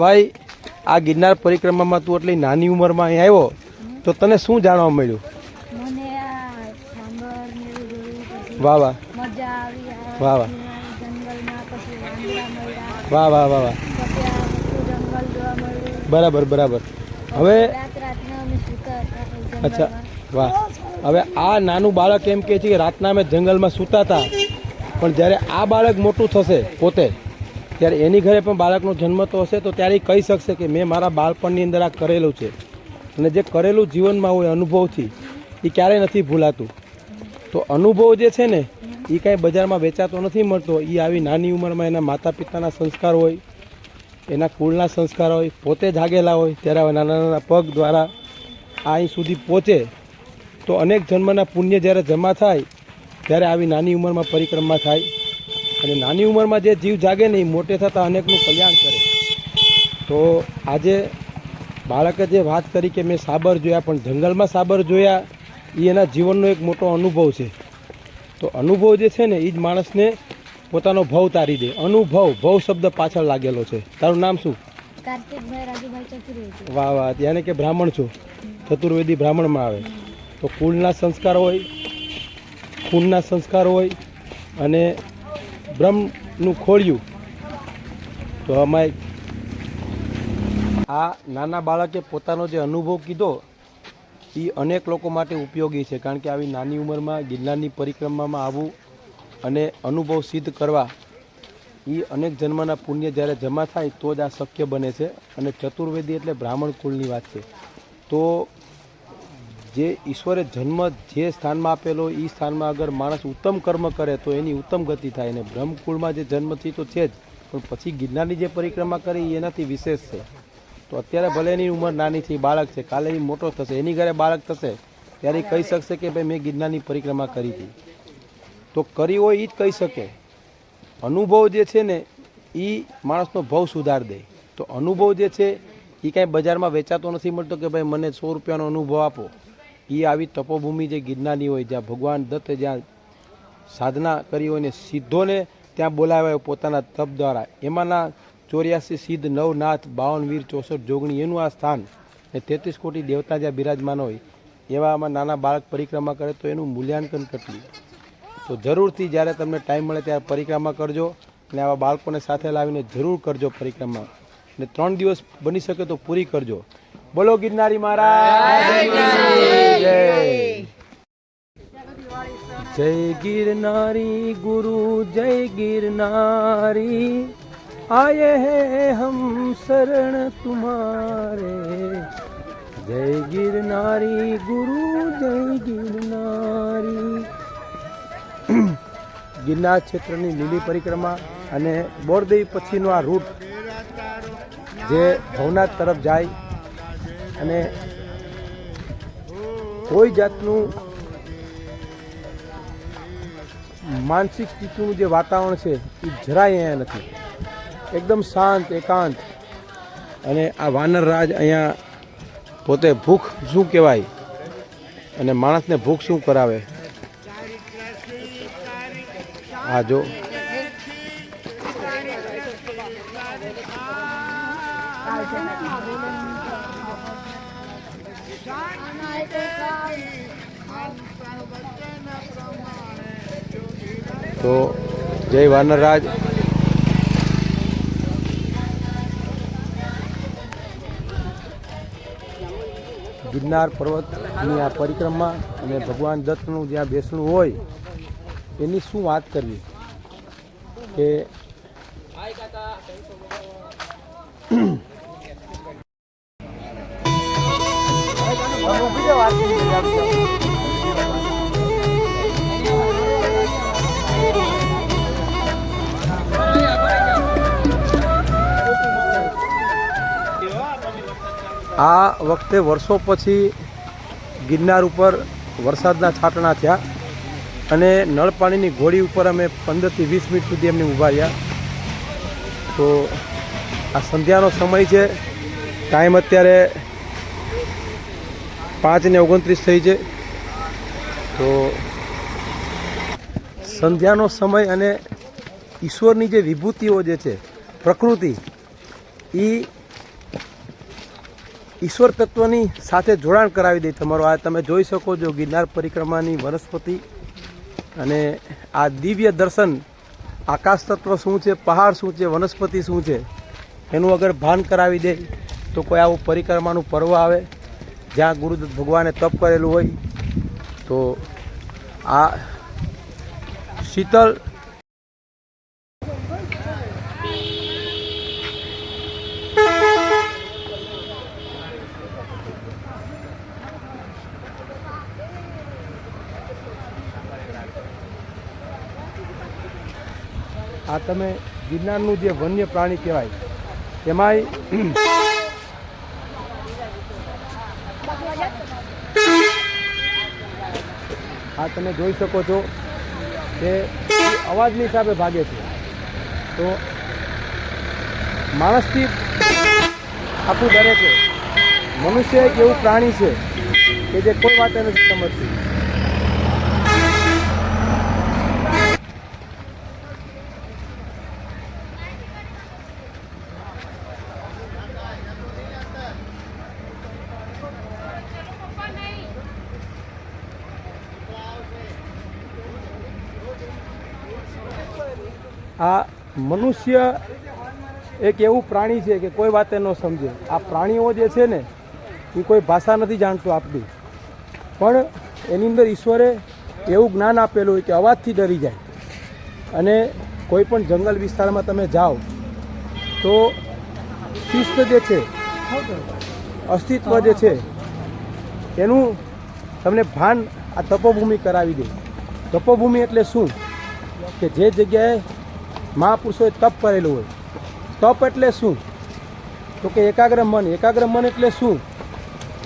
ભાઈ આ ગિરનાર પરિક્રમામાં તું એટલી નાની ઉંમરમાં અહીં આવ્યો તો તને શું જાણવા મળ્યું? વાહ વાહ. વાહ વાહ. વાહ વાહ વાહ વાહ. બરાબર બરાબર. હવે અચ્છા વાહ. હવે આ નાનું બાળક એમ કહે છે કે રાતના અમે જંગલમાં સૂતા હતા પણ જ્યારે આ બાળક મોટું થશે પોતે? ત્યારે એની ઘરે પણ બાળકનો જન્મ તો હશે, તો ત્યારે એ કહી શકશે કે મેં મારા બાળપણની અંદર આ કરેલું છે. અને જે કરેલું જીવનમાં હોય અનુભવથી, એ ક્યારેય નથી ભૂલાતું. તો અનુભવ જે છે ને, એ કાંઈ બજારમાં વેચાતો નથી મળતો. એ આવી નાની ઉંમરમાં એના માતા પિતાના સંસ્કાર હોય, એના કુળના સંસ્કાર હોય, પોતે જાગેલા હોય, ત્યારે નાના નાના પગ દ્વારા આ અહીં સુધી પહોંચે. તો અનેક જન્મના પુણ્ય જ્યારે જમા થાય, ત્યારે આવી નાની ઉંમરમાં પરિક્રમા થાય. અને નાની ઉંમરમાં જે જીવ જાગે ને એ મોટે થતાં અનેકનું કલ્યાણ કરે. તો આજે બાળકે જે વાત કરી કે મેં સાબર જોયા પણ જંગલમાં સાબર જોયા એ એના જીવનનો એક મોટો અનુભવ છે. તો અનુભવ જે છે ને એ જ માણસને પોતાનો ભવ તારી દે. અનુભવ ભવ શબ્દ પાછળ લાગેલો છે. તારું નામ શું? વાહ વાહ. યાને કે બ્રાહ્મણ છો? ચતુર્વેદી બ્રાહ્મણમાં આવે. તો કુળના સંસ્કાર હોય ખૂનના સંસ્કાર હોય અને બ્રહ્મનું ખોળ્યું. તો અમાય આ નાના બાળકે પોતાનો જે અનુભવ કીધો એ અનેક લોકો માટે ઉપયોગી છે, કારણ કે આવી નાની ઉંમરમાં ગિરનારની પરિક્રમામાં આવવું અને અનુભવ સિદ્ધ કરવા એ અનેક જન્મના પુણ્ય જ્યારે જમા થાય તો જ આ શક્ય બને છે અને ચતુર્વેદી એટલે બ્રાહ્મણ કુળની વાત છે. તો જે ઈશ્વરે જન્મ જે સ્થાનમાં આપેલો એ સ્થાનમાં અગર માણસ ઉત્તમ કર્મ કરે તો એની ઉત્તમ ગતિ થાય અને બ્રહ્મકુળમાં જે જન્મથી તો છે જ. પણ પછી ગિરનારની જે પરિક્રમા કરી એનાથી વિશેષ છે. તો અત્યારે ભલે એની ઉંમર નાની છે બાળક છે, કાલે એ મોટો થશે, એની ઘરે બાળક થશે, ત્યારે કહી શકશે કે ભાઈ મેં ગિરનારની પરિક્રમા કરી હતી. તો કરી હોય એ જ કહી શકે. અનુભવ જે છે ને એ માણસનો ભાવ સુધાર દે. તો અનુભવ જે છે એ કાંઈ બજારમાં વેચાતો નથી મળતો કે ભાઈ મને સો રૂપિયાનો અનુભવ આપો. એ આવી તપોભૂમિ જે ગિરનારની હોય, જ્યાં ભગવાન દત્ત જ્યાં સાધના કરી હોય ને સિદ્ધોને ત્યાં બોલાવ્યા હોય પોતાના તપ દ્વારા. એમાંના ચોર્યાસી સિદ્ધ, નવનાથ બાવન વીર ચોસઠ, જોગણી, એનું આ સ્થાન ને તેત્રીસ કોટી દેવતા જ્યાં બિરાજમાન હોય એવામાં નાના બાળક પરિક્રમા કરે તો એનું મૂલ્યાંકન કેટલું? તો જરૂરથી જ્યારે તમને ટાઈમ મળે ત્યારે પરિક્રમા કરજો અને આવા બાળકોને સાથે લાવીને જરૂર કરજો પરિક્રમા. ને ત્રણ દિવસ બની શકે તો પૂરી કરજો. બોલો ગિરનારી મહારાજ. જય ગિરનારી. ગુરુ જય ગિરનારી. આયે હે હમ શરણ તુમારે. જય ગિરનારી ગુરુ જય ગિરનારી. ગિરનાર ક્ષેત્રની લીલી પરિક્રમા અને બોરદેવી પછીનો આ રૂટ જે ભવનાથ તરફ જાય અને કોઈ જાતનું માનસિક સ્થિતિનું જે વાતાવરણ છે, એ જરાય અહીંયા નથી. એકદમ શાંત, એકાંત. અને આ વાનર રાજ અહીંયા પોતે ભૂખ શું કહેવાય અને માણસને ભૂખ શું કરાવે? આ જો તો જય વાનરરાજ ગિરનાર પર્વતની આ પરિક્રમા અને ભગવાન દત્તનું જ્યાં બેસણું હોય, એની શું વાત કરવી? કે આ વખતે વર્ષો પછી ગિરનાર ઉપર વરસાદના છાંટણા થયા અને નળ પાણીની ઘોડી ઉપર અમે પંદરથી વીસ મિનિટ સુધી એમને ઊભા રહ્યા. તો આ સંધ્યાનો સમય છે. ટાઈમ અત્યારે પાંચને ઓગણત્રીસ થઈ છે. તો સંધ્યાનો સમય અને ઈશ્વરની જે વિભૂતિઓ જે છે, પ્રકૃતિ એ ઈશ્વર તત્વની સાથે જોડાણ કરાવી દે તમારો. આ તમે જોઈ શકો છો ગિરનાર પરિક્રમાની વનસ્પતિ અને આ દિવ્ય દર્શન આકાશ તત્વ શું છે, પહાડ શું છે, વનસ્પતિ શું છે, એનું અગર ભાન કરાવી દે તો કોઈ આવું પરિક્રમાનું પર્વ આવે, જ્યાં ગુરુદત્ત ભગવાને તપ કરેલું હોય, તો આ શીતળ આ તમે ગિરનારનું જે વન્ય પ્રાણી કહેવાય એમાંય આ તમે જોઈ શકો છો કે અવાજની હિસાબે ભાગે છે. તો માણસથી આખું ડરે છે. મનુષ્ય એક એવું પ્રાણી છે કે જે કોઈ વાતે નથી સમજતું. આ મનુષ્ય એક એવું પ્રાણી છે કે કોઈ વાતે ન સમજે. આ પ્રાણીઓ જે છે ને, એ કોઈ ભાષા નથી જાણતું આપણી પણ એની અંદર ઈશ્વરે એવું જ્ઞાન આપેલું હોય કે અવાજથી ડરી જાય. અને કોઈ પણ જંગલ વિસ્તારમાં તમે જાઓ, તો શિસ્ત જે છે, અસ્તિત્વ જે છે, એનું તમને ભાન આ તપોભૂમિ કરાવી દે. તપોભૂમિ એટલે શું? કે જે જગ્યાએ મહાપુરુષોએ તપ કરેલું હોય. તપ એટલે શું? તો કે એકાગ્ર મન. એકાગ્ર મન એટલે શું?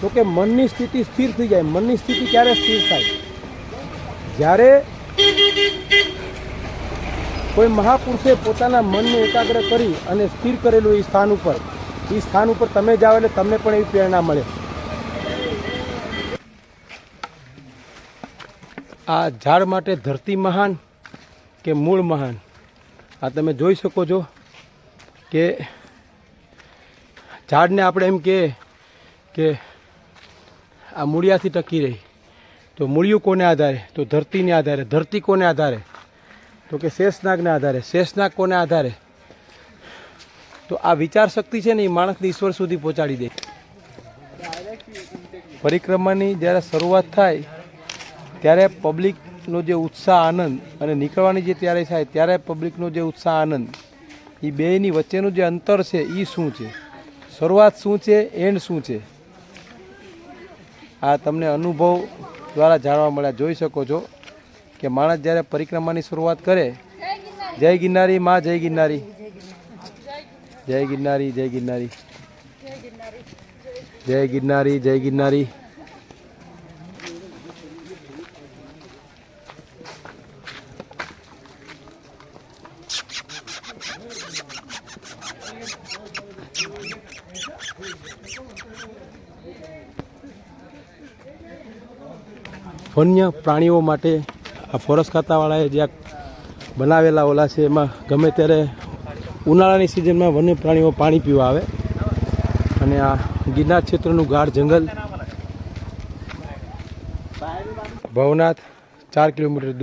તો કે મનની સ્થિતિ સ્થિર થઈ જાય. મનની સ્થિતિ ક્યારે સ્થિર થાય? જ્યારે કોઈ મહાપુરુષે પોતાના મનને એકાગ્ર કરી અને સ્થિર કરેલું એ સ્થાન ઉપર, એ સ્થાન ઉપર તમે જાઓ એટલે તમને પણ એવી પ્રેરણા મળે. આ ઝાડ માટે ધરતી મહાન કે મૂળ મહાન? આ તમે જોઈ શકો છો કે ઝાડને આપણે એમ કહે કે આ મૂળિયાથી ટકી રહી. તો મૂળિયું કોને આધારે? તો ધરતીને આધારે. ધરતી કોને આધારે? તો કે શેષનાગને આધારે. શેષનાગ કોને આધારે? તો આ વિચાર શક્તિ છે ને એ માણસને ઈશ્વર સુધી પહોંચાડી દે. પરિક્રમાની જ્યારે શરૂઆત થાય, ત્યારે પબ્લિકનો જે ઉત્સાહ, આનંદ અને નીકળવાની જે ત્યારે થાય ત્યારે પબ્લિકનો જે ઉત્સાહ, આનંદ એ બેયની વચ્ચેનું જે અંતર છે એ શું છે? શરૂઆત શું છે? એન્ડ શું છે? આ તમને અનુભવ દ્વારા જાણવા મળ્યા. જોઈ શકો છો કે માણસ જ્યારે પરિક્રમાની શરૂઆત કરે, જય ગિરનારી માં, જય ગિરનારી. જય ગિરનારી જય ગિરનારી. જય ગિરનારી જય ગિરનારી. વન્ય પ્રાણીઓ માટે આ ફોરેસ્ટ ખાતાવાળાએ જે બનાવેલા ઓલા છે, એમાં ગમે ત્યારે ઉનાળાની સિઝનમાં વન્ય પ્રાણીઓ પાણી પીવા આવે. અને આ ગિરનાર ક્ષેત્રનું ગાઢ જંગલ. ભવનાથ ચાર કિલોમીટર દૂર.